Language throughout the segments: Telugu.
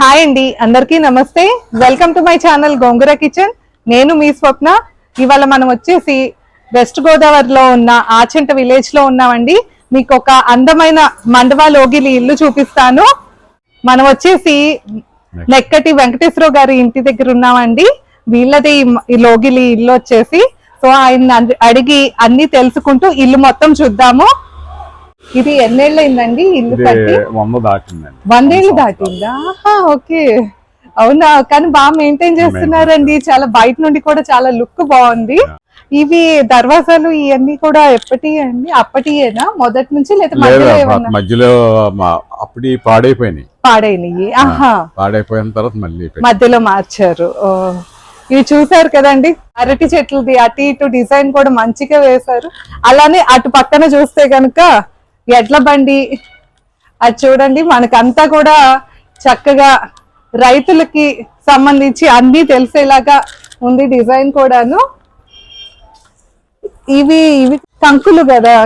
హాయ్ అండి అందరికీ నమస్తే. Welcome to my channel Gongura kitchen నేను మీ స్వప్న. ఇవాళ మనం వచ్చేసి వెస్ట్ గోదావరిలో ఉన్న ఆచంట విలేజ్లో ఉన్నామండి. మీకు ఒక అందమైన మండవా లోగిలి ఇల్లు చూపిస్తాను. మనం వచ్చేసి నెక్కటి వెంకటేశ్వర గారి ఇంటి దగ్గర ఉన్నామండి. వీళ్ళది ఈ- లోగిలి ఇల్లు వచ్చేసి. సో ఆయన అడిగి అన్ని తెలుసుకుంటూ ఇల్లు మొత్తం చూద్దాము. ఇది ఎన్నేళ్ళు అయిందండి ఇల్లు వంద దాటిందండి. వందేళ్ళు దాటిందా? ఓకే. అవునా? కానీ బాగా మెయింటైన్ చేస్తున్నారండి. చాలా బయట నుండి కూడా చాలా లుక్ బాగుంది. ఇవి దర్వాజాలు ఇవన్నీ కూడా ఎప్పటి అండి? అప్పటియేనా? మొదటి నుంచి లేదా మధ్యలో అప్ప- ఏమన్నా? మధ్యలో మా- అప్పుడు ఈ పాడైపోయినాయి పాడైనవి ఆహా. పాడైపోయిన తర్వాత మళ్ళీ. మధ్యలో మార్చారు. ఇవి చూసారు కదండి? అరటి చెట్లది అటు ఇటు డిజైన్ కూడా మంచిగా వేశారు. అలానే అటు పక్కన చూస్తే గనుక ఎడ్ల బండి. అది చూడండి మనకంతా కూడా చక్కగా రైతులకి సంబంధించి అన్ని తెలిసేలాగా ఉంది డిజైన్ కూడాను. ఇవి ఇవి కంకులు కదా?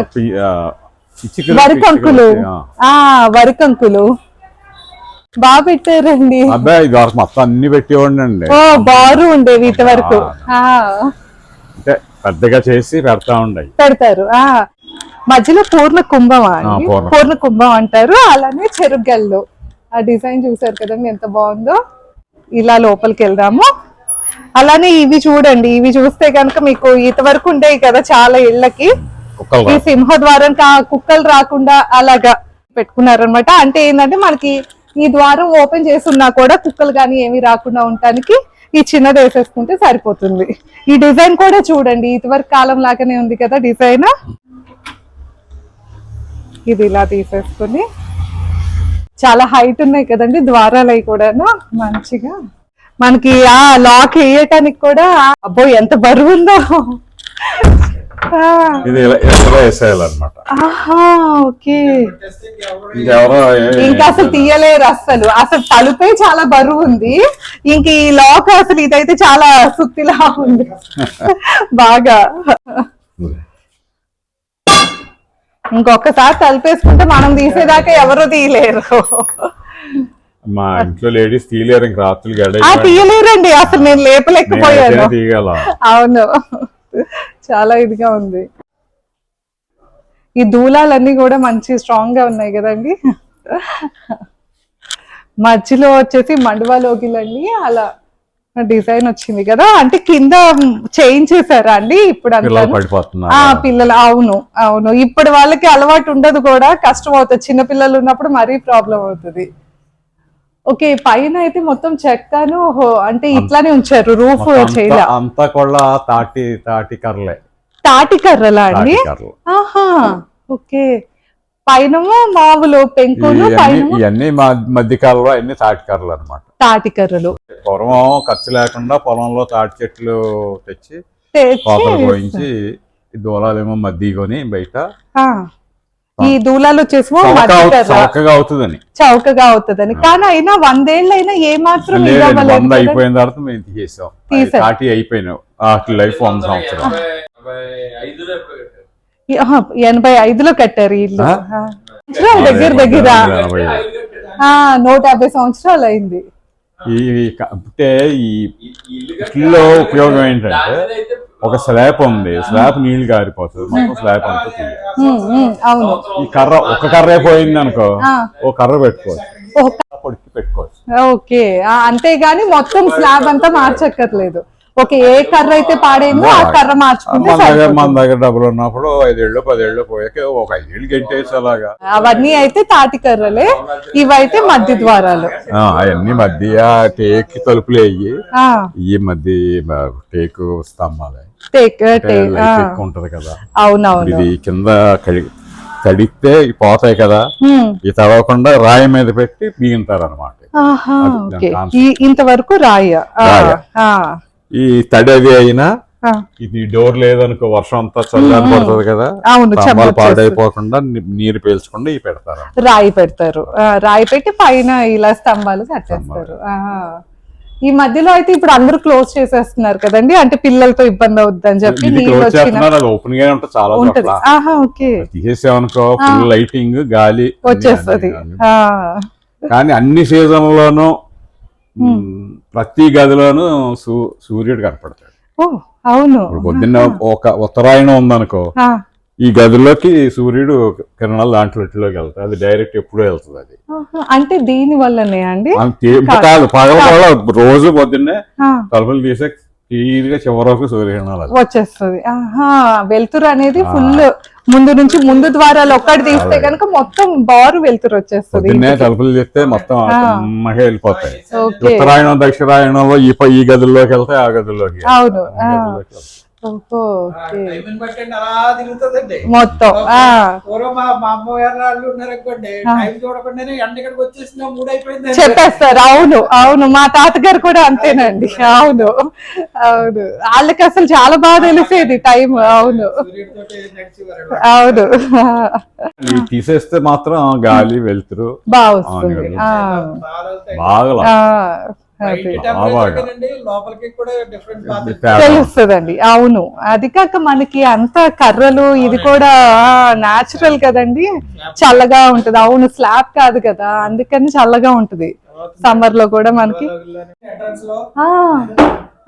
వరి కంకులు. ఆ. వరి కంకులు. బాగా పెట్టారండి. అబ్బాయి ఇది వరకు మొత్తం అన్ని పెట్టేవాడిని అండి. ఓ బారు ఉండేవి ఇటు వరకు. అంటే పెద్దగా చేసి పెడతా ఉండాయి. పెడతారు ఆ. మధ్యలో పూర్ణ కుంభమా అండి పూర్ణ. కుంభం అంటారు. అలానే చెరుగల్లు. ఆ డిజైన్ చూసారు కదండి ఎంత బాగుందో. ఇలా లోపలికి వెళ్దాము. అలానే ఇవి చూడండి. ఇవి చూస్తే కనుక మీకు ఇటు వరకు ఉండేవి కదా చాలా ఇళ్ళకి. ఈ సింహద్వారం కుక్కలు రాకుండా అలాగా పెట్టుకున్నారనమాట అంటే ఏంటంటే మనకి ఈ ద్వారం ఓపెన్ చేస్తున్నా కూడా కుక్కలు కానీ ఏమి రాకుండా ఉండటానికి ఈ చిన్నది వేసేసుకుంటే సరిపోతుంది. ఈ డిజైన్ కూడా చూడండి. ఇదివరకు కాలం లాగానే ఉంది కదా డిజైన్. ఇది ఇలా తీసేసుకుని చాలా హైట్ ఉన్నాయి కదండి ద్వారాలు అవి కూడాను మంచిగా. మనకి ఆ లాక్ వేయటానికి కూడా అబ్బో ఎంత బరువు ఉందో. ఇంకా అసలు తీయలేరు అసలు అసలు తలుపే చాలా బరువు ఉంది. ఇంక ఈ లాక్ అసలు ఇదైతే చాలా సుత్తిలా ఉంది. బాగా. ఇంకొకసారి తలుపేసుకుంటే మనం తీసేదాకా ఎవరు తీయలేరు. మా ఇంట్లో లేడీస్ తీయలేరు ఇంక రాత్రులు గడ తీయలేరండి అసలు నేను లేపలేకపోయాను. అవును. చాలా ఇదిగా ఉంది. ఈ దూలాలన్నీ కూడా మంచి స్ట్రాంగ్గా ఉన్నాయి కదండి. మధ్యలో వచ్చేసి మండువా లోగిలండి అలా డిజైన్ వచ్చింది కదా అంటే కింద చేయించేసారా అండి ఇప్పుడు పిల్లలు ఆ పిల్లలు అవును అవును. ఇప్పుడు వాళ్ళకి అలవాటు ఉండదు కూడా కష్టం అవుతుంది. చిన్న పిల్లలు ఉన్నప్పుడు మరీ ప్రాబ్లం అవుతుంది. ఓకే పైన అయితే మొత్తం చెక్కను అంటే ఇట్లానే ఉంచారు రూఫ్ చేయలే అంతా- అంతా కూడా తాటి తాటి కర్రలే. తాటి కర్రలా అండి? ఆహా ఓకే. పైనము మామూలు పెంకులు ఇవన్నీ పైన ఇవన్నీ మా మధ్యకాలంలో అన్ని తాటి కర్రలు అనమాట తాటి కర్రలు పూర్వం ఖర్చు లేకుండా పొలంలో తాటి చెట్లు తెచ్చి కోతలు పోయించి ఈ దూలాలేమో మధ్య కొని బయట ఆ, ఈ దూలాలు వచ్చేసి మధ్య చౌకగా అవుతుందని. చౌకగా అవుతుందని. కానీ అయినా వందేళ్ళైనా ఏ మాత్రం వంద. అయిపోయిన తర్వాత మేము తీసేసాం. తాటి అయిపోయినావు వాటి లైఫ్ వంద సంవత్సరం ఎనభై ఐదులో కట్టారు ఇల్లు. సంవత్సరాలు దగ్గర దగ్గర. నూట యాభై సంవత్సరాలు అయింది. ఈ అంటే ఈ ఇట్లో ఉపయోగం ఏంటంటే ఒక స్లాబ్ ఉంది. స్లాబ్ నీళ్ళు గారిపోతుంది మొత్తం స్లాబ్ అంతా అవును. ఈ కర్ర ఒక కర్రే పోయింది అనుకో. ఓ కర్ర పెట్టుకోవచ్చు. పొడికి పెట్టుకోవచ్చు. ఓకే. అంతేగాని మొత్తం స్లాబ్ అంతా మార్చక్కర్లేదు. ఓకే ఏ కర్ర అయితే పాడైందో ఆ కర్ర మార్చుకుంటే మన దగ్గర సరిపోతుంది. మన దగ్గర డబ్బులు ఉన్నప్పుడు ఐదేళ్ళు పదేళ్ళు పోయాక ఒక ఐదేళ్ళు గంటేసి అలాగా. అవన్నీ అయితే తాటి కర్రలే. ఇవైతే మధ్య ద్వారాలు. ఆ, అవన్నీ మధ్య టేక్ తలుపులు అయ్యి ఆ. ఈ మధ్య టేకు స్తంభాలే. టేక్ ఆ, ఉంటది కదా. అవునవును. ఇది కింద కడి- ఇవి పోతాయి కదా. హ్మ్. ఈ తడవకుండా రాయి మీద పెట్టి బిగింతారు అనమాట ఆహా అది ఓకే. దాని ఈ ఇంతవరకు రాయ. ఆ, రాయ. ఆ, ఈ తడి అది అయినా. ఇది డోర్ లేదనుకో వర్షం అంతా చల్లని పడుతుంది కదా. అవును. పాడైపోకుండా నీరు పీల్చకుండా ఇవి పెడతారు. రాయి పెడతారు. రాయి పెట్టి పైన ఇలా స్తంభాలు కట్టేస్తారు. ఈ మధ్యలో అయితే ఇప్పుడు అందరూ క్లోజ్ చేసేస్తున్నారు కదండి. అంటే పిల్లలతో ఇబ్బంది అవుద్దని చెప్పి వచ్చిన చేస్తున్నారు. అది ఓపెన్ గానే ఉంటుంది చాలా ఉంటది. ఆహా ఓకే. తీసేసామనుకో ఫుల్ లైటింగ్ గాలి వచ్చేస్తది. కానీ అన్ని సీజన్లోనూ ప్రతి గదిలోనూ సూ సూర్యుడు కనపడతాడు. అవును. పొద్దున్న ఒక ఉత్తరాయణం ఉందనుకో ఈ గదిలోకి సూర్యుడు కిరణాలు దాంట్లోకి వెళ్తాయి. అది డైరెక్ట్ ఎప్పుడూ వెళ్తుంది అది. అంటే దీని వల్లనే అండి? కాదు పగల రోజు పొద్దున్నే తలుపులు తీసే క్లియర్గా చివరి వరకు సూర్యకిరణాలు. వచ్చేస్తుంది. వెలుతురు అనేది ఫుల్ ముందు నుంచి ముందు ద్వారాలు ఒక్కటి తీస్తే కనుక మొత్తం బారు వెలుతురు వచ్చేస్తుంది తలుపులు తీస్తే మొత్తం వెళ్ళిపోతాయి. ఉత్తరాయణం ప- ఈ గదుల్లోకి వెళ్తాయి ఆ గదుల్లోకి. అవును. టైం బట్టండి అలా తిరుగుతుందండి. మొత్తం ఆ. పూర్వం మా మా అమ్మగారు వాళ్ళు ఉన్నారనుకోండి టైం చూడకుండానే ఎండ ఇక్కడికి వచ్చేసిన మూడు అయిపోయింది చెప్పేస్తారు అవును అవును. మా తాతగారు కూడా అంతేనండి అవును. అవును. వాళ్ళకి అసలు చాలా బాగా తెలిసేది టైం అవును. అవును. తీసేస్తే మాత్రం గాలి వెలుతురు. బాగా. బాగా ఆ, బయట అదే. temperature కనండి, లోపలికి కూడా డిఫరెంట్ తేడా. తెలుస్తుందండి. అవును. అది కాక మనకి అంత కర్రలు ఇది కూడా నాచురల్ కదండి. చల్లగా ఉంటది. అవును స్లాబ్ కాదు కదా. అందుకని చల్లగా ఉంటది. సమ్మర్లో కూడా మనకి. ఎంట్రన్స్లో ఆ.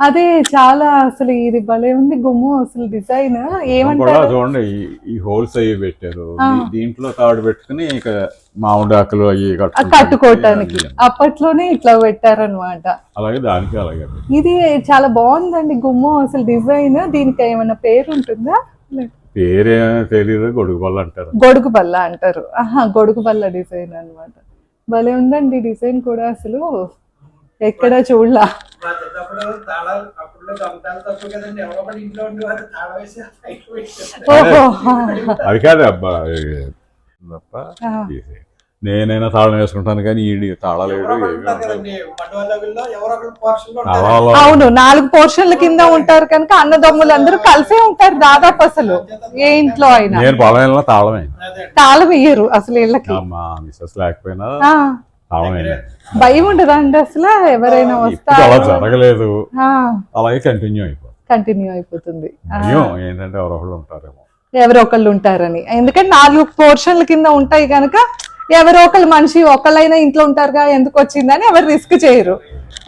అదే చాలా అసలు ఇది భలే ఉంది గుమ్ము అసలు డిజైన్ ఏమంటారు? చూడండి ఈ- హోల్స్ అవి పెట్టారు. దీంట్లో తాడు పెట్టుకుని ఇక మామిడి ఆకులు అవి కట్టుకోవటానికి. అప్పట్లోనే ఇట్లా పెట్టారనమాట అలాగే దానికి అలాగే. ఇది చాలా బాగుందండి గుమ్ము అసలు డిజైన్ దీనికి ఏమైనా పేరు ఉంటుందా పేరేమో తెలియదు గొడుగు బల్ల అంటారు. గొడుగు బల్ల అంటారు. ఆహా గొడుగు బల్ల డిజైన్ అన్నమాట. భలే ఉందండి డిజైన్ కూడా అసలు. ఎక్కడ చూడలా. మా చిన్నప్పుడు తాళాలు అప్పుడు తప్పు కదండి. ఎవరో ఇంట్లో ఉండి వాళ్ళు తాళం వేసి అది. కాదు అబ్బా తప్ప. నేనైనా తాళం వేసుకుంటాను కానీ ఈ తాళాలు అవును నాలుగు పోర్షన్ల కింద ఉంటారు కనుక అన్నదమ్ములు అందరూ కలిసే ఉంటారు దాదాపు అసలు. ఏ ఇంట్లో అయినా. నేను పొలం తాళమే. తాళం ఇయ్యరు అసలు ఇళ్ళకి. మా మిస్సెస్ లేకపోయినా భయం ఉండదా అండి అసలు ఎవరైనా ఇప్పుడు అలా వస్తారు జరగలేదు అలాగే కంటిన్యూ అయిపోతుంది. కంటిన్యూ అయిపోతుంది. ఏంటంటే ఎవరో ఒకళ్ళు ఉంటారేమో. ఎవరో ఒకళ్ళు ఉంటారని. ఎందుకంటే నాలుగు పోర్షన్ల కింద ఉంటాయి కనుక ఎవరో ఒకళ్ళు మనిషి ఒకళ్ళైనా ఇంట్లో ఉంటారుగా ఎందుకు వచ్చిందని ఎవరు రిస్క్ చేయరు.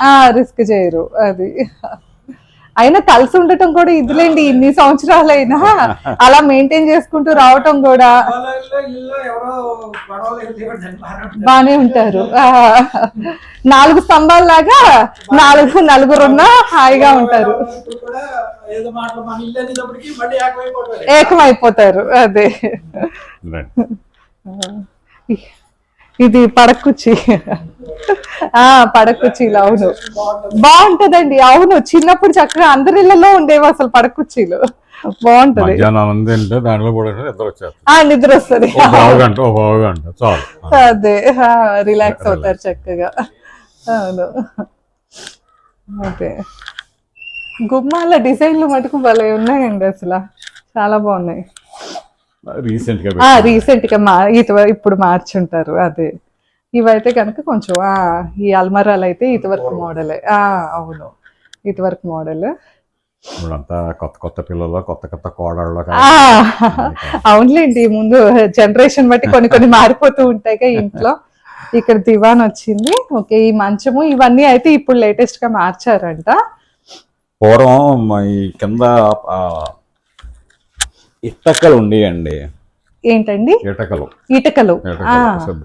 ఆ రిస్క్ చేయరు. అది. అయినా కలిసి ఉండటం కూడా ఇదిలేండి ఇన్ని సంవత్సరాలైనా అలా మెయింటైన్ చేసుకుంటూ రావటం కూడా బానే ఉంటారు. నాలుగు స్తంభాల లాగా నాలుగు నలుగురున్నా హాయిగా ఉంటారు. ఏకమైపోతారు. అదే. ఇది పడకుచ్చి ఆ పడకుచ్చీలు అవును. బాగుంటదండి అవును. చిన్నప్పుడు చక్కగా అందరి ఇళ్ళలో ఉండేవి అసలు పడకుచ్చీలు బాగుంటది. దాంట్లో కూడా నిద్ర వస్తుంది. గంట గంట చాలు. అదే రిలాక్స్ అవుతారు చక్కగా. అవును. అదే గుమ్మాల డిజైన్లు మటుకు భలే ఉన్నాయండి అసలు. చాలా బాగున్నాయి. రీసెంట్గా రీసెంట్గా ఇప్పుడు మార్చుంటారు అదే. ఇవైతే కనుక కొంచెం ఈ అల్మరాలు అయితే ఇటువరకు మోడలే. ఆ అవును. ఇటువరకు మోడల్. ఇప్పుడంతా కొత్త కొత్త పిల్లలు కొత్త కొత్త కోడళ్ళు అవునులేండి ముందు జనరేషన్ బట్టి కొన్ని కొన్ని మారిపోతూ ఉంటాయి కదా ఇంట్లో. ఇక్కడ దివాన్ వచ్చింది. ఓకే ఈ మంచము ఇవన్నీ అయితే ఇప్పుడు లేటెస్ట్గా మార్చారంట. పూర్వం ఈ కింద ఆ, ఇటకలు ఉండేయండి. ఏంటండి? ఇటకలు. ఇటుకలు.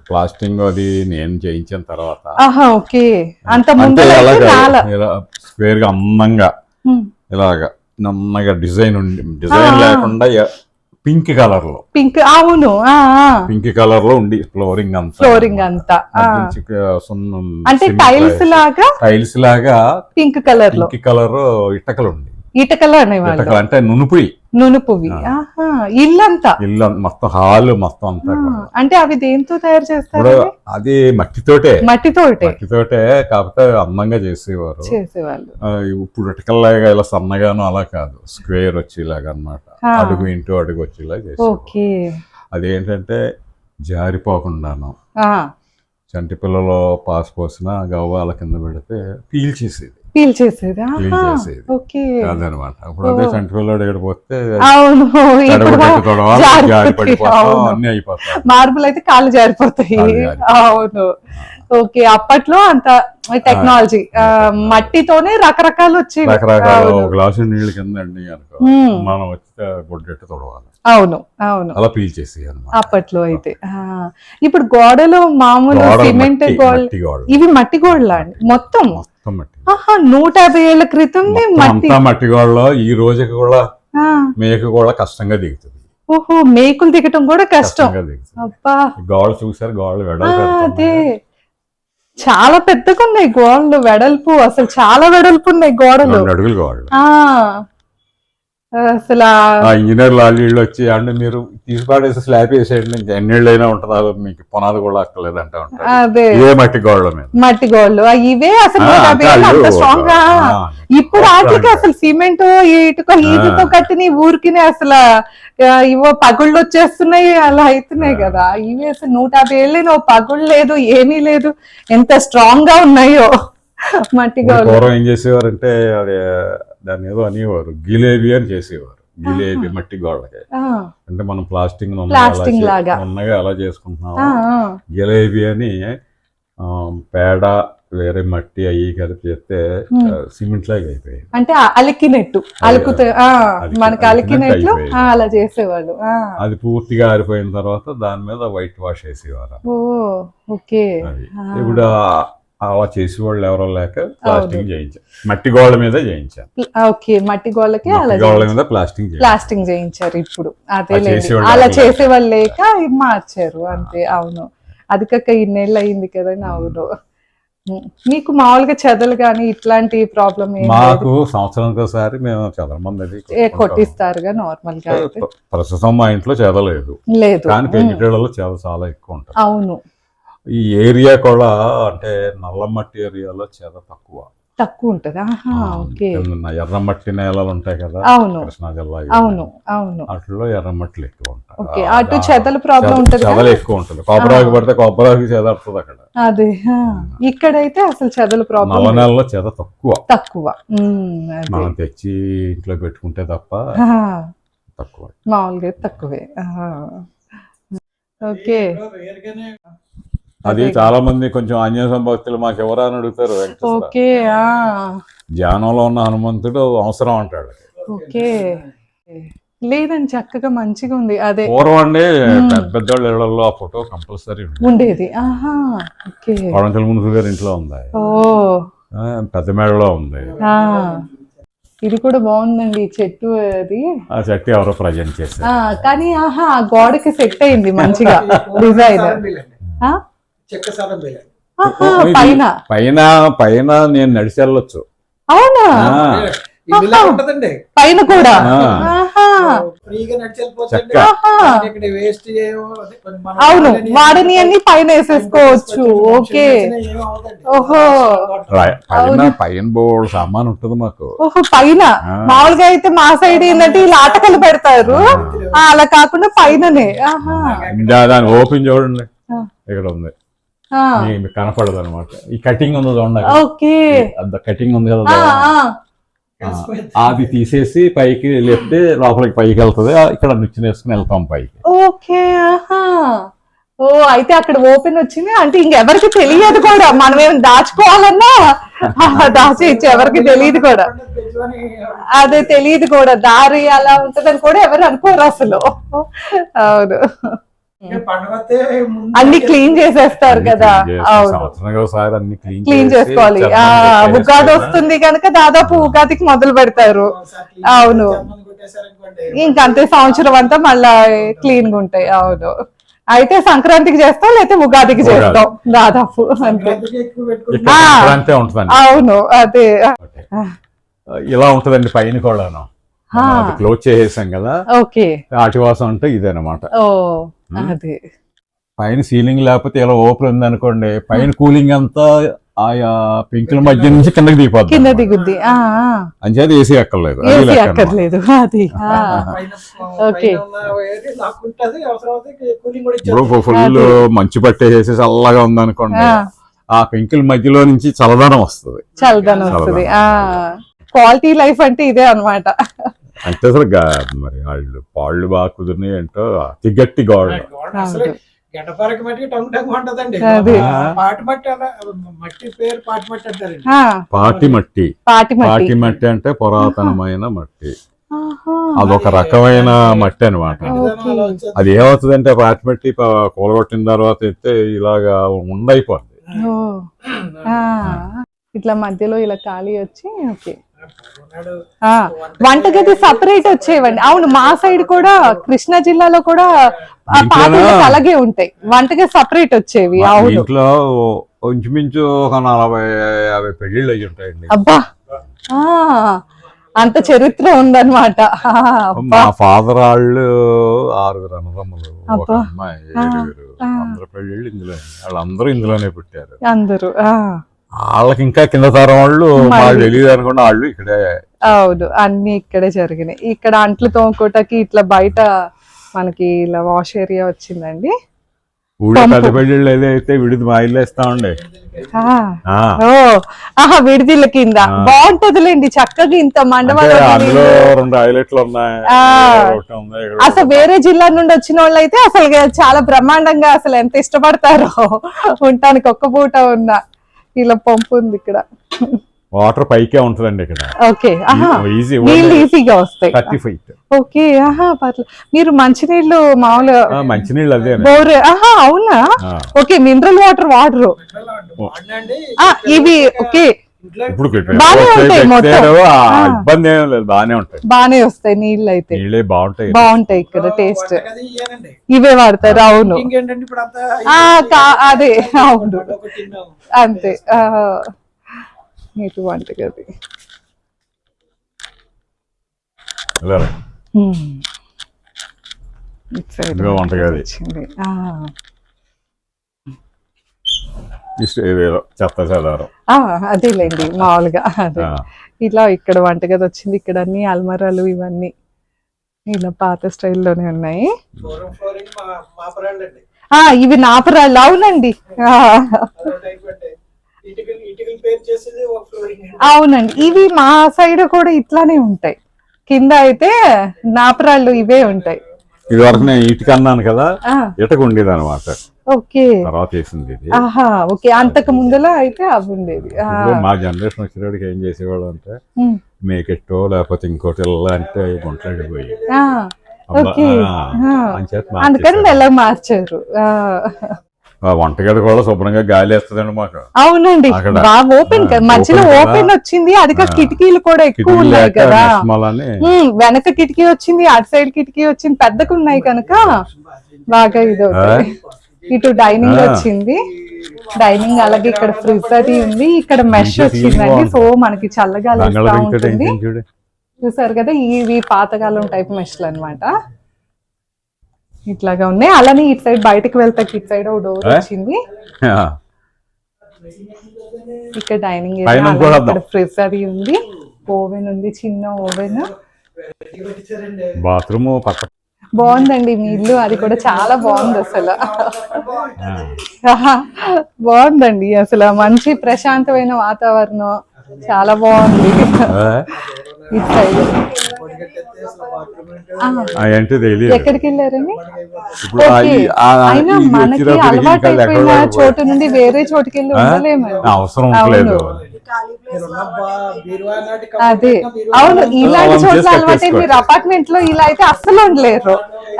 ప్లాస్టింగ్ అది నేను చేయించిన తర్వాత ఆహా ఓకే. అంత ముందు స్క్వేర్గా అందంగా ఇలాగా నమ్మగా డిజైన్ ఉండి డిజైన్ లేకుండా పింక్ కలర్లో పింక్ అవును. పింక్ కలర్లో ఉండి ఫ్లోరింగ్ అంతా. ఫ్లోరింగ్ అంతా. అంటే టైల్స్ లాగా? టైల్స్ లాగా పింక్ కలర్ పింక్ కలర్ ఇటకలు ఉండి. ఇటుకలు అనేవాళ్ళు. ఇటకలు అంటే నునుపుయి. నునుపువి. ఆహా ఇల్లంతా. ఇల్లు మొత్తం హాల్ మొత్తం అంతా. అంటే అవి దేంతో తయారు చేస్తారు అది మట్టితోటే. మట్టితోటే. మట్టితోటే కాకపోతే అందంగా చేసేవారు. చేసేవాళ్ళు. ఇప్పుడు ఇటకల్లాగా ఇలా సన్నగాను అలా కాదు. స్క్వేర్ వచ్చేలాగా అన్నమాట. ఆ. అడుగు ఇంటూ అడుగు వచ్చేలా చేసేవారు. ఓకే. అదేంటంటే జారిపోకుండాను. చంటి పిల్లలో పాస్ పోసిన గవ్వాల కింద పెడితే పీల్చేసేది. చేసేది ఆహా, చేసేది. ఓకే. అదనమాట అప్పుడు అదే ఇక్కడ పోతే అవును. అన్ని అయిపోతాయి. మార్బుల్ అయితే కాళ్ళు జారిపోతాయి. అవును. ఓకే అప్పట్లో అంత టెక్నాలజీ మట్టితోనే రకరకాలు వచ్చేవి. రకరకాల అవును. గ్లాసు నీళ్ళు కింద అండి అనుకో. మనం వచ్చి గుడ్డెట్టు తొడవాలి. అవును అవును. అలా పీల్ చేసి అప్పట్లో అయితే. ఇప్పుడు గోడలు మామూలు సిమెంట్ గోడలు. ఇవి మట్టి గోడలా అండి? మొత్తం. నూట యాభై ఏళ్ళ క్రితం అంతా మట్టి గోడలో ఈ రోజుకి కూడా మేక కూడా కష్టంగా దిగుతుంది. ఓహో మేకులు దిగటం కూడా కష్టం. గోడలు చూసారు గోడలు వెడల్పు అదే. చాలా పెద్దగా ఉన్నాయి గోడలు వెడల్పు. అసలు చాలా వెడల్పు ఉన్నాయి గోడలు. అడుగులు గోడలు. అసలు ఆ- ఇంజనీర్ లాలీళ్ళు వచ్చి అంటే మీరు తీసిపాడేసి స్లాబ్ వేసేయండి ఎన్నేళ్ళు అయినా ఉంటుంది? మీకు పునాది కూడా అక్కర్లేదు అంటూ ఉంటారు అదే. ఇదే మట్టి మీద. మట్టి గోడలు ఆ, ఇవే అసలు స్ట్రాంగ్గా ఇప్పుడు వాటికి. అసలు సిమెంట్ ఇటుక ఈదుతో ఆ. కట్టిన ఊరికినే అసలు ఇవో పగుళ్ళు వచ్చేస్తున్నాయి అలా అవుతున్నాయి. కదా. ఇవి అసలు నూట యాభై ఏళ్ళు నువ్వు పగుళ్ళు లేదు ఏమీ లేదు. ఎంత స్ట్రాంగ్గా ఉన్నాయో మట్టి పూర్వం ఏం చేసేవారంటే అది దాన్ని ఏదో అనేవారు. గిలేబి అని చేసేవారు. గిలేబి మట్టి గోడలకి అంటే మనం ప్లాస్టింగ్. ఉన్నగా ఎలా చేసుకుంటున్నాం. జిలేబీ అని పేడ వేరే మట్టి అయ్యి కలిపి చేస్తే సిమెంట్ లాగా అయిపోయాయి అంటే అలికినట్టు. అలుకుతే మనకి అలికినట్లు అలా చేసేవాళ్ళు. అది పూర్తిగా ఆరిపోయిన తర్వాత దాని మీద వైట్ వాష్ వేసేవారు. ఓకే. ఇప్పుడు అలా చేసేవాళ్ళు ఎవరో లేక ప్లాస్టింగ్ చేయించారు. మట్టి గోడల మీద చేయించారు. ఓకే మట్టి గోళ్ళకి అలా గోడల మీద ప్లాస్టింగ్ ప్లాస్టింగ్ చేయించారు ఇప్పుడు. అదే అలా. చేసేవాళ్ళు లేక మార్చారు అంతే. అవును. అది కాక ఇన్నేళ్ళు అయింది కదా అవును. మీకు మామూలుగా చెదలు కానీ ఇట్లాంటి ప్రాబ్లం మాకు సంవత్సరానికి ఒకసారి మేము ఏ కొట్టుకుంటాం. కొట్టిస్తారుగా నార్మల్గా అయితే? ప్రస్తుతం మా ఇంట్లో చెదలేదు. లేదు. కానీ ఉమ్. పెంకిటేళ్ళలో చెద చాలా ఎక్కువ ఉంటుంది అవును. ఈ ఏరియా కూడా అంటే నల్లమట్టి ఏరియాలో చెద తక్కువ. తక్కువ ఉంటది ఆహా ఓకే. కింద ఎర్రమట్టి నేలలు ఉంటాయి కదా అవును. కృష్ణా జిల్లా. అవును అవును. వాటిలో ఎర్రమట్టలు ఎక్కువ ఉంటాయి. అటు చెదల ప్రాబ్లం చెద- ఉంటది చెదలు ఎక్కువ ఉంటుంది. కొబ్బరాకు పడితే కొబ్బరాకు చెదడుతుంది అక్కడ. అదే ఆ. ఇక్కడైతే అసలు చెదల ప్రాబ్లం నల్ల నెలలో చెద తక్కువ. తక్కువ. మనం తెచ్చి ఇంట్లో పెట్టుకుంటే తప్ప ఆ. తక్కువ. మామూలుగా అయితే తక్కువే. ఓకే. అది చాలా మంది కొంచెం ఆంజనేయ భక్తులు మాకు ఎవరు అని అడుగుతారు ఓకే ఆ. ధ్యానంలో ఉన్న హనుమంతుడు అవసరం అంటాడు. ఓకే. లేదండి చక్కగా మంచిగా ఉంది. అదే. పూర్వం అండి పెద్ద పెద్దోళ్ళ ఇళ్ళలో ఆ ఫోటో కంపల్సరీ ఉండేది. ఆహా ఓకే. కొడంకల్ మునుసు గారి ఇంట్లో ఉంది. ఓ. ఆ, పెద్ద మేడలో ఉంది. ఆ. ఇది కూడా బాగుందండి చెట్టు అది. ఆ చెట్టు ఎవరో ప్రజెంట్ చేశారు. ఆ కానీ ఆహా ఆ గోడకి సెట్ అయింది మంచిగా డిజైన్. ఆహా, పైన. పైన పైన నేను నడిచి వెళ్ళొచ్చు. అవునా? ఉంటదండి. పైన కూడా. ఫ్రీగా నడిచి. ఇక్కడ వేస్ట్ అవును వాడని- అన్ని పైన వేసేసుకోవచ్చు. ఓకే. ఓహో. పైన పైన బోర్డు సామాన్ ఉంటుంది మాకు. ఓహో పైన. మామూలుగా అయితే మా సైడ్ ఏంటంటే ఇలా ఆటకలు పెడతారు. అలా కాకుండా పైననే. ఓపెన్ చూడండి. ఇక్కడ ఉంది. కనపడదు అనమాట ఈ కటింగ్ ఉంది చూడండి ఓకే. అంత కటింగ్ ఉంది కదా ఆ, ఆ. ఆ, అది తీసేసి పైకి లేపితే లోపలికి పైకి వెళ్తుంది. ఇక్కడ నిచ్చిన వేసుకుని వెళ్తాం పైకి. ఓకే ఆహా. ఓ అయితే అక్కడ ఓపెన్ వచ్చింది. అంటే ఇంకెవరికి తెలియదు కూడా. మనం ఏం దాచుకోవాలన్నా ఆ, దాచేయచ్చు ఎవరికి తెలియదు కూడా. అదే తెలియదు కూడా. దారి అలా ఉంటదని కూడా ఎవరు అనుకోరు అసలు. అవును. అన్ని క్లీన్ చేసేస్తారు కదా. అన్ని క్లీన్ క్లీన్ చేసుకోవాలి. ఆ ఉగాది వస్తుంది కనుక దాదాపు ఉగాదికి మొదలు పెడతారు. అవును. ఇంకంతే సంవత్సరం అంతా మళ్ళా క్లీన్గా ఉంటాయి. అవును. అయితే సంక్రాంతికి చేస్తాం లేకపోతే ఉగాదికి ఉగాది. చేస్తాం. దాదాపు అంతే. అవును అదే. ఇలా ఉంటుందండి పైన కూడాను. క్లోజ్ చేసేసాం కదా. ఓకే. ఆటివాసం అంటే ఇదేనమాట. అదే. పైన సీలింగ్ లేకపోతే ఇలా ఓపెన్ ఉంది అనుకోండి పైన కూలింగ్ అంతా ఆయా పెంకుల మధ్య నుంచి కిందకి దిగిపోద్ది కింద. దిగుద్ది. ఆ అంచేది ఏసీ అన్నమాట. అక్కర్లేదు అది. ఓకే. ఇప్పుడు ఫుల్ మంచు పట్టేసేసి చల్లగా ఉంది అనుకోండి ఆ. ఆ పెంకుల మధ్యలో నుంచి చల్లదనం వస్తుంది. చల్లదనం వస్తుంది. ఆ. క్వాలిటీ లైఫ్ అంటే ఇదే అన్నమాట. అంటే అసలు గా- మరి వాళ్ళు పాళ్ళు బాగా కుదిరినాయి ఏంటో అతి గట్టి గోడ. మట్టి టంగ్ టంగ్ ఉంటదండి. పాటి మట్టి అలా మట్టి పేరు పాటి మట్టి అంటారండి. పాటి మట్టి. పాటి మట్టి. అంటే పురాతనమైన మట్టి. ఆహా. అదొక రకమైన మట్టి వచ్చేది. అది ఏమవుతుందంటే పాటి మట్టి కూలగొట్టిన తర్వాత అయితే ఇలాగా. ఆ, ఇట్లా మధ్యలో ఇలా ఖాళీ వచ్చి ఓకే. వంటగది సపరేట్ వచ్చేవండి. అవును మా సైడ్ కూడా కృష్ణా జిల్లాలో కూడా? పాటలు అలాగే ఉంటాయి. వంటగది సపరేట్ వచ్చేవి అవును. ఇంట్లో ఇంచుమించు ఒక నలభై యాభై పెళ్ళిళ్ళు అయ్యి ఉంటాయండి. అబ్బా! అంత చరిత్ర ఉందన్నమాట. మా ఫాదర్ వాళ్ళు ఆరుగురు అన్నదమ్ములు. అమ్మాయి. అందరు ఇందులో వాళ్ళందరూ ఇందులోనే పుట్టారు. అందరూ వాళ్ళకి ఇంకా కింద తరం వాళ్ళు తెలియదు అనుకున్న వాళ్ళు ఇక్కడే. అవును అన్ని ఇక్కడే జరిగినాయి. ఇక్కడ అంట్లు తోముకోటకి ఇట్లా బయట మనకి ఇలా వాష్ ఏరియా వచ్చిందండి. ఊళ్ళో పంపు. పెద్ద పెళ్ళిళ్ళు ఏదైతే విడిది మా ఇల్లు వేస్తా ఉండే. ఆహా విడిదిల్ల కింద. బాగుంటదిలేండి చక్కగా ఇంత ఇక్కడ అసలు వేరే జిల్లా నుండి వచ్చిన వాళ్ళు అయితే అసలు చాలా బ్రహ్మాండంగా అసలు ఎంత ఇష్టపడతారో. ఉండటానికి ఒక్క పూట ఉన్న. ఇలా పంపు ఉంది ఇక్కడ. వాటర్ పైకే ఉంటదండి ఇక్కడ. ఓకే ఆహా. ఈజీ నీళ్ళు ఈజీగా వస్తాయి. Thirty fight. ఓకే ఆహా పర్లేదు మీరు మంచినీళ్ళు మామూలుగా మంచినీళ్ళు అదే బోర్ ఆహా అవునా. ఓకే మినరల్ వాటర్ వాడరు. ఇవి ఓకే. ఇప్పుడు. ఇబ్బంది ఏం లేదు బాగానే ఉంటాయి. బానే వస్తాయి నీళ్ళు అయితే. నీళ్ళే బాగుంటాయి బాగుంటాయి ఇక్కడ టేస్ట్. ఇవే వాడతారు అవును. అదే అవును. అంతే. ఆ, ఇటు వంటగది. వంటగది. వచ్చింది ఆ, ఇష్ట- ఇదేదో చెత్త చెదారం. ఆ, అదేలేండి మామూలుగా అదే. ఇలా ఇక్కడ వంటగది వచ్చింది ఇక్కడ అన్ని అల్మరాలు ఇవన్నీ ఇలా పాత స్టైల్లోనే ఉన్నాయి. ఫ్లోరింగ్ ఫ్లోరింగ్ మా మా ఫ్రెండ్ అండి. ఆ ఇవి నాపరాలు అవునండి. ఆ, అదో టైప్ అండి ఇటుకలు ఇటుకలు పేరు చేసేది ఒక ఫ్లోరింగ్ అండి. అవునండి ఇవి మా సైడ్ కూడా ఇట్లానే ఉంటాయి. కింద అయితే నాపరాళ్ళు ఇవే ఉంటాయి. ఇది వరకు నేను ఇటుక అన్నాను కదా ఇటక ఉండేది అనమాట ఓకే. తర్వాత వేసింది ఇది. ఆహా ఓకే. అంతకు ముందులో అయితే అవి ఉండేది మా జనరేషన్ వచ్చేటికి ఏం చేసేవాళ్ళు అంటే మేకెట్టో లేకపోతే ఇంకోటి ఇలాంటి గుంటలు పోయి. ఆ, అబ్బా, ఓకే. ఆ, ఆ. అంచేత అందుకని. మెల్లగా మార్చారు. వంటగది కూడా శుభ్రంగా గాలి వేస్తుందండి మాకు. అవునండి. బాగా ఓపెన్ మధ్యలో. ఓపెన్ వచ్చింది. అది. కిటికీలు కూడా ఎక్కువ ఉన్నాయి కదా. వెనక కిటికీ వచ్చింది అటు సైడ్ కిటికీ వచ్చింది పెద్దగా ఉన్నాయి కనుక బాగా ఇది ఇటు డైనింగ్. వచ్చింది. డైనింగ్ అలాగే ఇక్కడ ఫ్రిజ్ అది ఉంది. ఇక్కడ మెష్ వచ్చిందండి. సో మనకి చల్లగా దంగళ లేస్తా వెంకట ఉంటుంది. చూసారు కదా ఇవి పాతకాలం టైప్ మెష్లు అన్నమాట. ఇట్లాగా ఉన్నాయి. అలానే ఇటు సైడ్ బయటకు వెళ్తా ఇటు సైడ్ ఒక డోర్? వచ్చింది. ఇక్కడ డైనింగ్ ఏరియా ఫ్రిజ్ అది ఉంది. ఓవెన్ ఉంది చిన్న ఓవెన్. బాత్రూమ్ పక్క బాగుందండి మీ ఇల్లు. అది కూడా చాలా బాగుంది అసలు. బాగుందండి అసలు. మంచి ప్రశాంతమైన వాతావరణం. చాలా బాగుంది. ఇటు సైడ్. ఏంటి తెలియదు. ఎక్కడికి ఇది మనకి అలవాటు అయిపోయిన చోటు నుండి వేరే చోటుకి వెళ్ళి అవసరం నాటి అదే. అవును ఇలాంటి చోట్ల అలవాటు. మీరు అపార్ట్మెంట్లో ఇలా అయితే అస్సలు ఉండలేరు.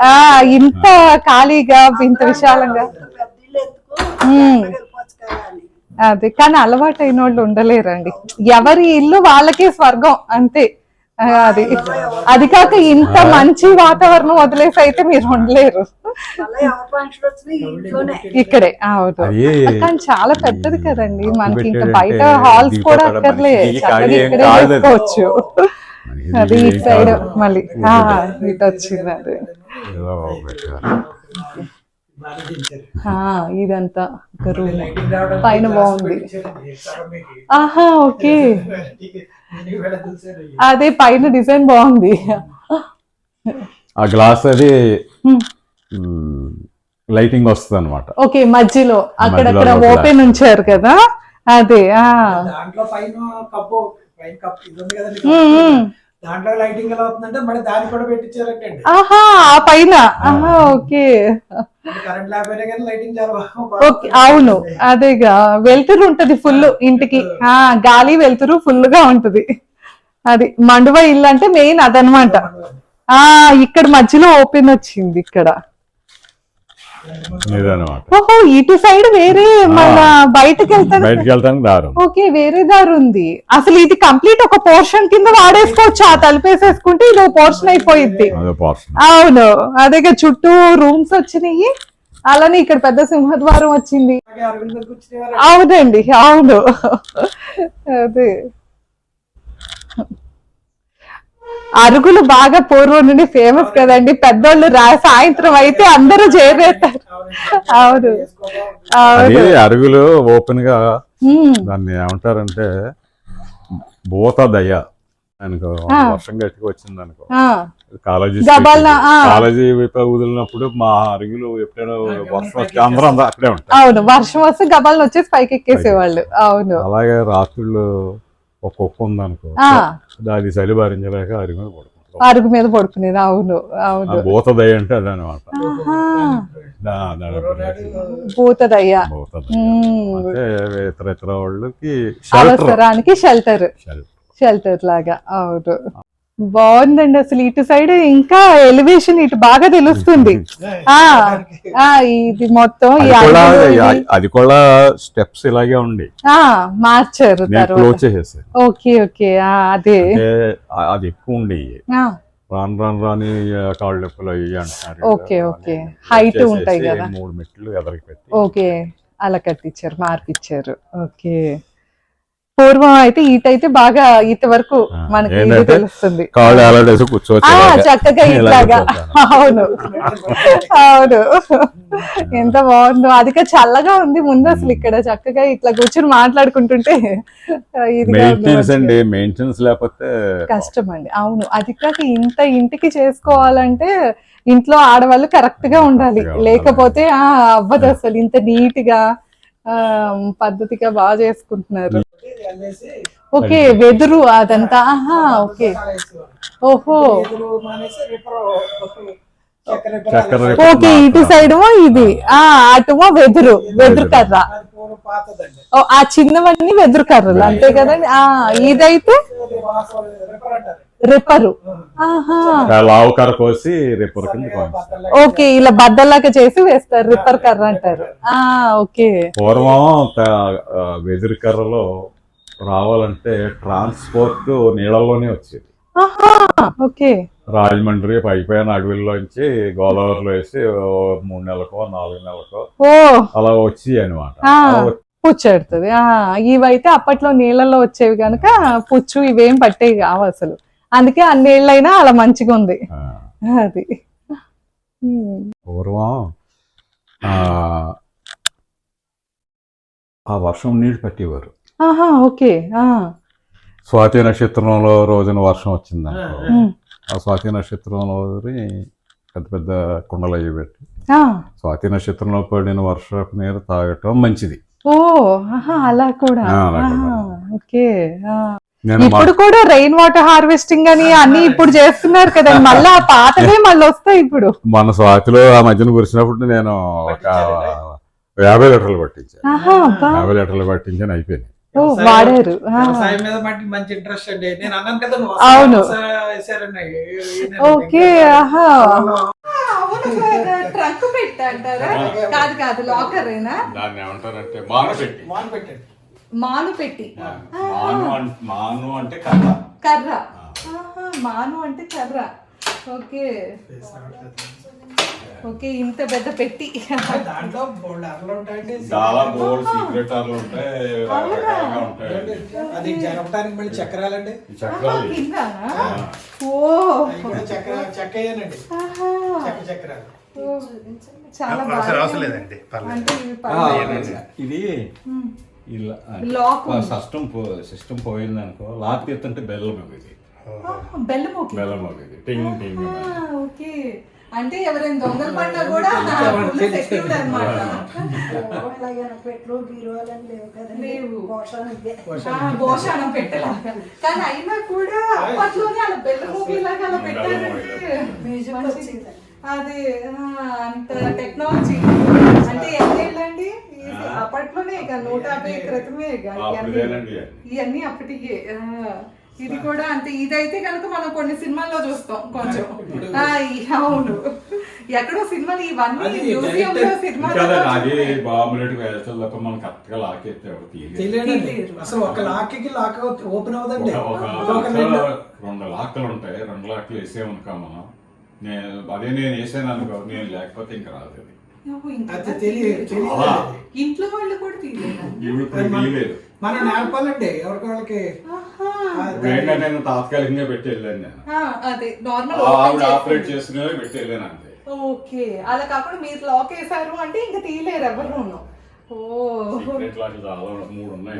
ఆ ఇంత ఖాళీగా ఇంత విశాలంగా. అదే కానీ అలవాటు అయిన వాళ్ళు ఉండలేరండి. ఎవరి ఇల్లు వాళ్ళకే స్వర్గం అంతే. అది. అది కాక ఇంత మంచి వాతావరణం వదిలేసి అయితే మీరు ఉండలేరు. ఇక్కడే అవును. కానీ చాలా పెద్దది కదండి. మనకి ఇంకా బయట హాల్స్ కూడా కూడా అక్కర్లే. ఇక్కడే అది. చేసుకోవచ్చు ఇటు సైడ్. మళ్ళీ. ఆ, ఇటు వచ్చింది అది. ఇదంతా రూమ్. పైన బాగుంది. ఆహా ఓకే. అదే పైన డిజైన్ బాగుంది. ఆ గ్లాస్ అది లైటింగ్ వస్తుంది అనమాట ఓకే మధ్యలో అక్కడక్కడ. ఓపెన్ ఉంచారు కదా? అదే ఆ. దాంట్లో పైన కప్పు పైన కప్పు దాంట్లో లైటింగ్ ఎలా అవుతుందంటే మళ్ళీ దాన్ని కూడా పెట్టించారంటండి ఆహా ఆ పైన. ఆహా ఓకే. కరెంట్ లేకపోయినా కానీ లైటింగ్ చాలా ఓకే అవును. అదేగా వెలుతురు ఉంటది ఫుల్ ఇంటికి. ఆ గాలి వెలుతురు ఫుల్గా ఉంటది. అది మండువ ఇల్లు అంటే మెయిన్ అదనమాట. ఆ ఇక్కడ మధ్యలో ఓపెన్ వచ్చింది ఇక్కడ. ఓహో ఇటు సైడ్ వేరే మళ్ళా బయటకు వెళ్తాను బయటికి వెళ్తానికి దారం ఓకే వేరే దారి ఉంది. అసలు ఇది కంప్లీట్ ఒక పోర్షన్ కింద వాడేసుకోవచ్చు? ఆ తలుపేసేసుకుంటే ఇది ఒక పోర్షన్ అయిపోయింది అదే పోర్షన్. అవును. అదేగా చుట్టూ రూమ్స్ వచ్చినాయి. అలానే ఇక్కడ పెద్ద సింహద్వారం వచ్చింది. అవునండి అవును. అదే. అరుగులు బాగా పూర్వం నుండి ఫేమస్ కదండి. పెద్దోళ్ళు రా సాయంత్రం అయితే అందరూ చేరేస్తారు. అవును. అరుగులు ఓపెన్గా. దాన్ని ఏమంటారంటే భూత దయ అనుకో వర్షం గట్టిగా వచ్చింది అనుకో. ఆ, కాలేజీ. కాలేజీ వదిలినప్పుడు మా అరుగులు ఎప్పుడైనా వర్షం వచ్చి అందరూ అక్కడే ఉంటారు. అవును. వర్షం వస్తే గబాలను వచ్చేసి పైకి ఎక్కేసేవాళ్ళు. అవును. అలాగే రాత్రుళ్ళు ఒక కుక్క ఉందనుకో అది చలి భరించలేక అరుగు మీద పడుకుంటాం అరుగు మీద పడుకునేది అవును అవును. భూత దయ అంటే అదనమాట. భూతదయ్య అంటే ఇతర ఇతర వాళ్ళకి షెల్టర్ అవసరానికి షెల్టర్ షెల్టర్ లాగా అవును. బాగుందండి అసలు ఇటు సైడ్ ఇంకా ఎలివేషన్ ఇటు బాగా తెలుస్తుంది. ఆ. ఆ ఇది మొత్తం అది కూడా స్టెప్స్ ఇలాగే ఉండి ఆ మార్చారు క్లోజ్ ఓకే ఓకే అదే. అది ఎక్కువ ఉండి రాను రాను రాని కాళ్ళు నొప్పులు అయ్యి అంటున్నారు. ఓకే. ఓకే. చేసేసి ఉంటాయి కదా. మూడు మెట్లు ఎదరికి పెట్టి ఓకే అలా కట్టించారు మార్పిచ్చారు ఓకే. పూర్వం అయితే ఈటైతే బాగా ఈత వరకు మనకి తెలుస్తుంది. కాళ్ళు కూర్చోవచ్చు. చక్కగా ఇట్లాగా. అవును. అవును. ఎంత బాగుందో. అది చల్లగా ఉంది ముందు అసలు ఇక్కడ. చక్కగా ఇట్లా కూర్చొని మాట్లాడుకుంటుంటే మెయింటెనెన్స్ లేకపోతే కష్టం అండి. అవును. అది కాక ఇంత ఇంటికి చేసుకోవాలంటే ఇంట్లో ఆడవాళ్ళు కరెక్ట్గా ఉండాలి. లేకపోతే అవ్వదు అసలు. ఇంత నీట్గా పద్ధతిగా బాగా చేసుకుంటున్నారు. ఓకే వెదురు అదంతా. ఆహా ఓకే. ఓహో. ఓకే ఇటు సైడ్ ఇది. ఆ అటుమో వెదురు వెదురు. కర్ర. ఆ చిన్నవన్నీ వెదురు కర్రలు అంతే కదండి. ఆ ఇదైతే రిపర్ రిపరు లావు కర్ర కోసి రేపు కింద కోసి. బట్టలు ఓకే ఇలా బద్దలాగా చేసి వేస్తారు రిప్పర్ కర్ర అంటారు. ఓకే. పూర్వం వెదురు కర్రలో రావాలంటే ట్రాన్స్పోర్ట్ నీళ్ళలోనే వచ్చేది. ఓకే. రాజమండ్రి పైపైన అడవిలోంచి గోదావరిలో వేసి మూడు నెలలకో నాలుగు నెలలకో అలా వచ్చి అనమాట. పుచ్చెడుతుంది ఇవైతే అప్పట్లో నీళ్ళల్లో వచ్చేవి కనుక పుచ్చు ఇవేం పట్టేవి కావు అసలు. అందుకే అన్ని నీళ్ళైనా అలా మంచిగా ఉంది. అది. పూర్వం ఆ ఆ వర్షం నీళ్ళు పట్టేవారు. ఆహా ఓకే. ఆ. స్వాతి నక్షత్రంలో రోజున వర్షం వచ్చింది. ఆ స్వాతి నక్షత్రంలో పెద్ద పెద్ద కుండలు అయ్యి పెట్టి ఆ. స్వాతి నక్షత్రంలో పడిన వర్షపు నీరు తాగటం మంచిది. ఓ అలా కూడా. ఓకే. ఇప్పుడు కూడా రెయిన్ వాటర్ హార్వెస్టింగ్ అని అన్ని ఇప్పుడు చేస్తున్నారు కదండి. మళ్ళీ ఆ పాతవే మళ్ళీ వస్తాయి ఇప్పుడు. మన స్వాతిలో ఆ మధ్యన కురిసినప్పుడు నేను ఒక యాభై లీటర్లు పట్టించాను. యాభై లీటర్లు పట్టించాను అయిపోయింది. వాడారు. మంచి ఇంట్రెస్ట్ అండి. నేను అన్నాను కదా నువ్వు అవును. ఓకే ఆహా. పొలంలో ట్రంక్ పెట్టంటారా? కాదు కాదు లాకర్ దాన్ని ఏమంటారంటే మాను పెట్టి మాన్ పెట్టండి మాను పెట్టి. మాను అంటే మాను అంటే కథ కర్ర. ఆహా, మాను అంటే కర్ర. ఓకే. ఓకే ఇంత పెద్ద పెట్టి. దాంట్లో బోల్డ్ అరలు ఉంటాయండి చాలా సీక్రెట్ ఉంటాయి అది జరపడానికి మళ్ళీ చక్రాలండి? చక్రాలు? ఓ. చెక్క అయ్యానండి. చెక్క చక్రాలు. చాలా అవసరం బాగా అవసరం లేదండి. ఇది లాక్. సిస్టమ్ సిస్టమ్ పోయిందనుకో లాక్ తీస్తుంటే బెల్లం ఇది బెల్లం ఓకే బెల్లం ఇది టింగ్ టింగ్ ఓకే. అంటే ఎవరైనా దొంగలు పడినా కూడా ఇలాగైనా పెట్రోల్ బీరువాలని లేవు భోషానం పెట్టాలి కానీ అయినా కూడా అప్పట్లోనే అలా బెల్ల మూవీలాగా అలా పెట్టారంటే. అదే ఆ, అంత టెక్నాలజీ. అంటే ఎన్నేళ్ళండి ఇది అప్పట్లోనే ఇక నూట యాభై క్రితమే ఇవన్నీ అప్పటికే. ఇది కూడా అంతే. ఇదైతే కనుక మనం కొన్ని సినిమాల్లో చూస్తాం కొంచెం. అవును. ఎక్కడో సినిమాలు ఇవన్నీ మ్యూజియం లో. అసలు ఒక లాక్కి లాక్ ఓపెన్ రెండు. రెండు లాక్లు ఉంటాయి. రెండు లాక్లు వేసామనుకో మనం. నేను అదే నేను వేసాను అనుకో నేను లేకపోతే ఇంకా రాదు అది తెలియదు తెలియదు. ఇంట్లో వాళ్ళు కూడా తీయలేదు? మనం నేర్పాలండి ఎవరికి వాళ్ళకి? ఏంటంటే నేను తాత్కాలికంగా పెట్టి వెళ్ళాను నేను. ఆ, అదే నార్మల్ ఆవిడ ఆపరేట్ చేసుకునే పెట్టి వెళ్ళాను అంతే. ఓకే అలా కాకుండా మీరు లాక్ వేసారు అంటే ఇంకా తీయలేరు ఎవరు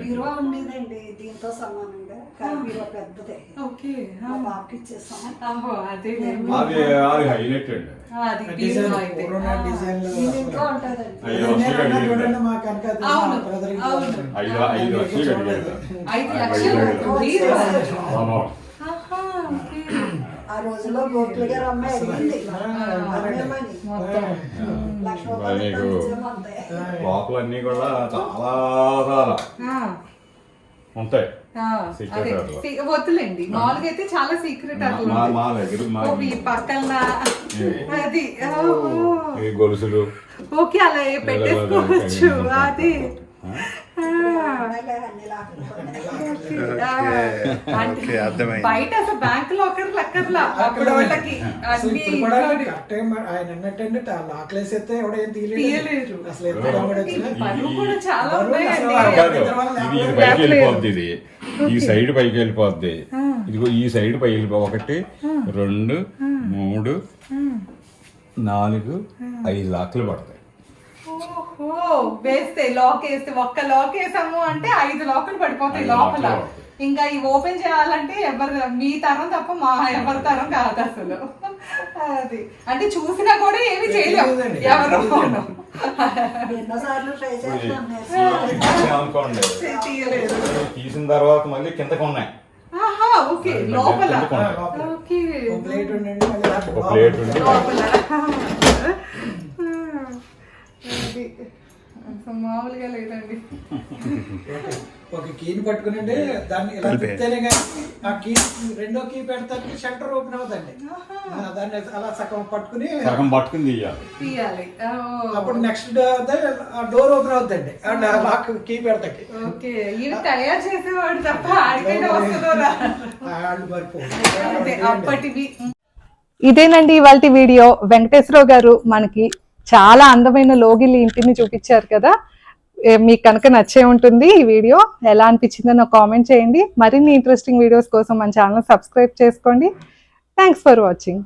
బీరువా ఉండేదండి దీంతో సమానంగా కానీ బీరువా పెద్దదే. ఓకే మా బాబుకి ఇచ్చేసాం ఆహో అదే అది అది హైలైట్ అండి. అది డిజైన్ బీరువా అయితే. పూర్వం డిజైన్లు ఇది ఇంట్లో ఉంటుందండి. అయ్యో, నేను అసలు అన్నా కడిగేది. చూడండి మా కనుక అది మా అవును, brother కి అవును. చూడండి. ఐదు ఐదు లక్షలు కడిగాడు ఐదు లక్షలు బీరువా ఆహా, ఓకే. ఆ రోజుల్లో గారు అమ్మాయి అడిగింది. అమ్మేమని నీకు కూడా చాలా ఉంటాయి. వద్దులేండి. మామూలుగా అయితే చాలా సీక్రెట్ పక్కన. అది. గొలుసులు. ఓకే అలా ఏ పెట్టేసుకోవచ్చు. అది అమ్మాయిలే అన్ని లాక్కుపోతాయి అంటే బయట అసలు బ్యాంక్ లాకర్ లక్కర్లా అప్పుడు వాళ్ళకి ఆయన ఎవడేం. తీయలేదు అసలు. పనులు కూడా చాలా ఈ సైడ్ పైకి వెళ్ళిపోద్ది. ఇదిగో ఈ సైడ్ పైకి వెళ్ళిపో. ఒకటి రెండు మూడు నాలుగు ఐదు లాక్లు పడతాయి. ఓహో వేస్తే లాక్ వేస్తే ఒక్క లాక్ వేసాము అంటే ఐదు లాకులు పడిపోతాయి లోపల. ఇంకా ఇవి ఓపెన్ చేయాలంటే ఎవరు మీ తరం తప్ప మా ఎవరి తరం కాదు అసలు. అది. అంటే చూసినా కూడా ఏమి చేయలేము. ఎవరు తీసిన తర్వాత మళ్ళీ కిందకు ఉన్నాయి. ఆహా ఓకే లోపల. ప్లేట్ ఉండండి లోపల. అది అసలు మామూలుగా లేదండి. ఒక కీని పట్టుకునండి దాన్ని ఇలా తిప్పితేనే కానీ ఆ కీ రెండో కీ పెడతానికి షట్టర్ ఓపెన్ అవుతుంది దాన్ని అలా సగం పట్టుకుని సగం పట్టుకుని తీయాలి. తీయాలి. అప్పుడు నెక్స్ట్ ఆ డోర్ ఓపెన్ అవుతుంది ఆ లాక్ కీ పెడతాకి. ఓకే. ఇవి తయారు చేసేవాడు తప్ప ఆడికైనా వస్తుందో అప్పటివి. ఇదేనండి ఇవాళ వీడియో. వెంకటేశ్వరరావు గారు మనకి చాలా అందమైన లోగిలి ఇంటిని చూపించారు కదా. మీకు కనుక నచ్చే ఉంటుంది ఈ వీడియో. ఎలా అనిపించిందో నాకు కామెంట్ చేయండి. మరిన్ని ఇంట్రెస్టింగ్ వీడియోస్ కోసం మన ఛానల్ సబ్స్క్రైబ్ చేసుకోండి. Thanks for watching